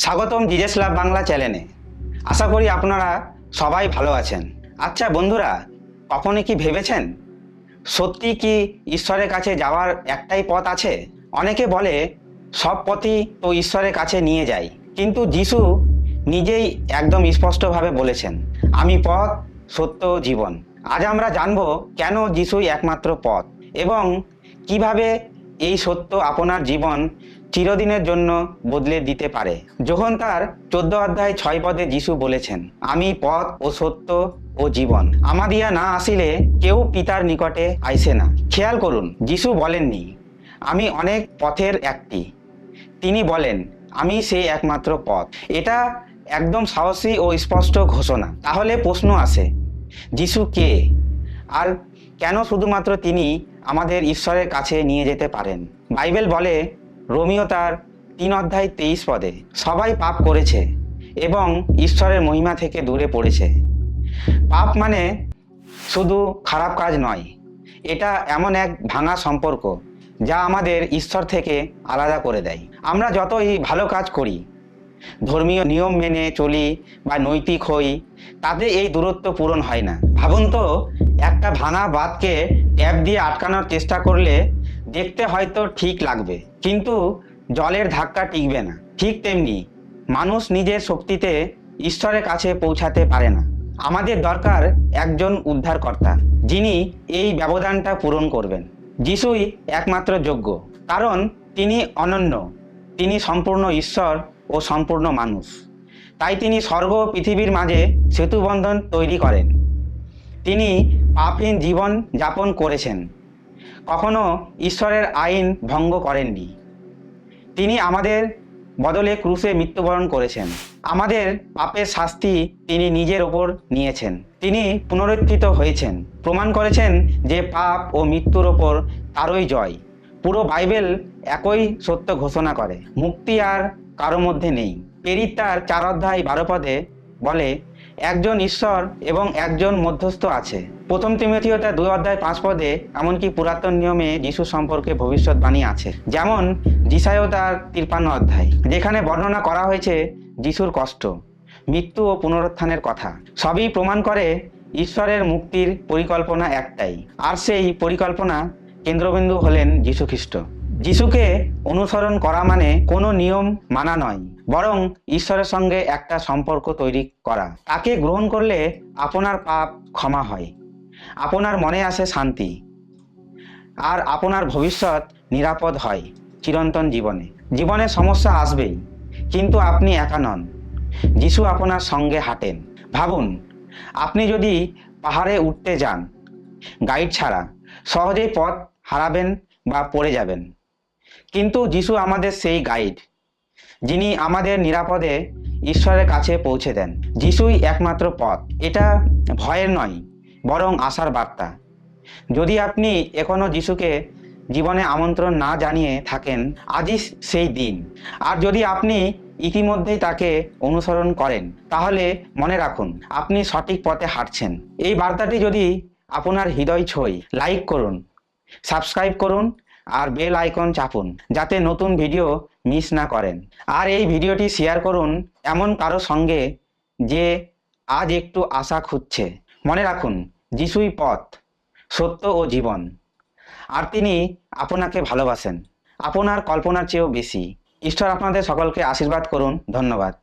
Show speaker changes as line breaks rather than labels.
স্বাগতম জিজেস লাভ বাংলা চ্যানেলে। আশা করি আপনারা সবাই ভালো আছেন। আচ্ছা বন্ধুরা, কখনো কি ভেবেছেন? সত্যি কি ঈশ্বরের কাছে যাওয়ার একটাই পথ আছে? অনেকে বলে, সব পথই তো ঈশ্বরের কাছে নিয়ে যায়। কিন্তু যিশু নিজেই একদম স্পষ্টভাবে বলেছেন, আমি পথ, সত্য, জীবন। আজ আমরা জানব কেন যিশুই একমাত্র পথ এবং কীভাবে এই সত্য আপনার জীবন চিরদিনের জন্য বদলে দিতে পারে। যখন তার চোদ্দ অধ্যায় ছয় পদে যিশু বলেছেন, আমি পথ ও সত্য ও জীবন। আমাদিয়া না আসিলে কেউ পিতার নিকটে আইসে না। খেয়াল করুন, যিশু বলেননি, আমি অনেক পথের একটি। তিনি বলেন, আমি সেই একমাত্র পথ। এটা একদম সাহসী ও স্পষ্ট ঘোষণা। তাহলে প্রশ্ন আসে, যিশু কে? আর কেন শুধুমাত্র তিনি আমাদের ঈশ্বরের কাছে নিয়ে যেতে পারেন? বাইবেল বলে, রোমিও তার তিন অধ্যায় তেইশ পদে, সবাই পাপ করেছে এবং ঈশ্বরের মহিমা থেকে দূরে পড়েছে। পাপ মানে শুধু খারাপ কাজ নয়, এটা এমন এক ভাঙা সম্পর্ক যা আমাদের ঈশ্বর থেকে আলাদা করে দেয়। আমরা যতই ভালো কাজ করি, ধর্মীয় নিয়ম মেনে চলি বা নৈতিক হই, তাতে এই দূরত্ব পূরণ হয় না। ভাবুন তো একটা ভাঙা বাঁধকে ট্যাপ দিয়ে আটকানোর চেষ্টা করলে দেখতে হয়তো ঠিক লাগবে, কিন্তু জলের ধাক্কা টিকবে না। ঠিক তেমনি মানুষ নিজের শক্তিতে ঈশ্বরের কাছে পৌঁছাতে পারে না। আমাদের দরকার একজন উদ্ধারকর্তা, যিনি এই ব্যবধানটা পূরণ করবেন। যিশুই একমাত্র যোগ্য, কারণ তিনি অনন্য, তিনি সম্পূর্ণ ঈশ্বর ও সম্পূর্ণ মানুষ। তাই তিনি স্বর্গ পৃথিবীর মাঝে সেতুবন্ধন তৈরি করেন। তিনি পাপহীন জীবন যাপন করেছেন। কখনো ঈশ্বরের আইন ভঙ্গ করেননি। তিনি আমাদের বদলে ক্রুশে মৃত্যুবরণ করেছেন। আমাদের পাপের শাস্তি তিনি নিজের ওপর নিয়েছেন। তিনি পুনরুত্থিত হয়েছেন। প্রমাণ করেছেন যে পাপ ও মৃত্যুর ওপর তারই জয়। পুরো বাইবেল একই সত্য ঘোষণা করে। মুক্তি আর কারও মধ্যে নেই। পেরিত তার চার অধ্যায় বারো পদে বলে একজন ঈশ্বর এবং একজন মধ্যস্থ আছে। প্রথম তিমথিও দুই অধ্যায় পাঁচ পদে এমনকি পুরাতন নিয়মে যিশু সম্পর্কে ভবিষ্যৎবাণী আছে। যেমন যিশায়ও তার তিরপান্ন অধ্যায়, যেখানে বর্ণনা করা হয়েছে যিশুর কষ্ট, মৃত্যু ও পুনরুত্থানের কথা। সবই প্রমাণ করে ঈশ্বরের মুক্তির পরিকল্পনা একটাই, আর সেই পরিকল্পনা কেন্দ্রবিন্দু হলেন যীশু খ্রিস্ট যিশুকে অনুসরণ করা মানে কোনো নিয়ম মানা নয়, বরং ঈশ্বরের সঙ্গে একটা সম্পর্ক তৈরি করা। তাকে গ্রহণ করলে আপনার পাপ ক্ষমা হয়। আপনার মনে আসে শান্তি। আর আপনার ভবিষ্যৎ নিরাপদ হয় চিরন্তন জীবনে। জীবনে সমস্যা আসবেই, কিন্তু আপনি একা নন। যিশু আপনার সঙ্গে হাঁটেন। ভাবুন, আপনি যদি পাহাড়ে উঠতে যান, গাইড ছাড়া সহজেই পথ হারাবেন বা পড়ে যাবেন। কিন্তু যিশু আমাদের সেই গাইড যিনি আমাদের নিরাপদে ঈশ্বরের কাছে পৌঁছে দেন। যিশুই একমাত্র পথ। এটা ভয়ের নয়, বরং আশার বার্তা। যদি আপনি এখনও যিশুকে জীবনে আমন্ত্রণ না জানিয়ে থাকেন, আজই সেই দিন। আর যদি আপনি ইতিমধ্যেই তাকে অনুসরণ করেন, তাহলে মনে রাখুন, আপনি সঠিক পথে হাঁটছেন। এই বার্তাটি যদি আপনার হৃদয় ছই লাইক করুন সাবস্ক্রাইব করুন আর বেল আইকন চাপুন, যাতে নতুন ভিডিও মিস না করেন। আর এই ভিডিওটি শেয়ার করুন এমন কারও সঙ্গে যে আজ একটু আশা খুঁজছে। মনে রাখুন, যিশুই পথ, সত্য ও জীবন। আর তিনি আপনাকে ভালোবাসেন। আপনার কল্পনার চেয়েও বেশি। ঈশ্বর আপনাদের সকলকে আশীর্বাদ করুন। ধন্যবাদ।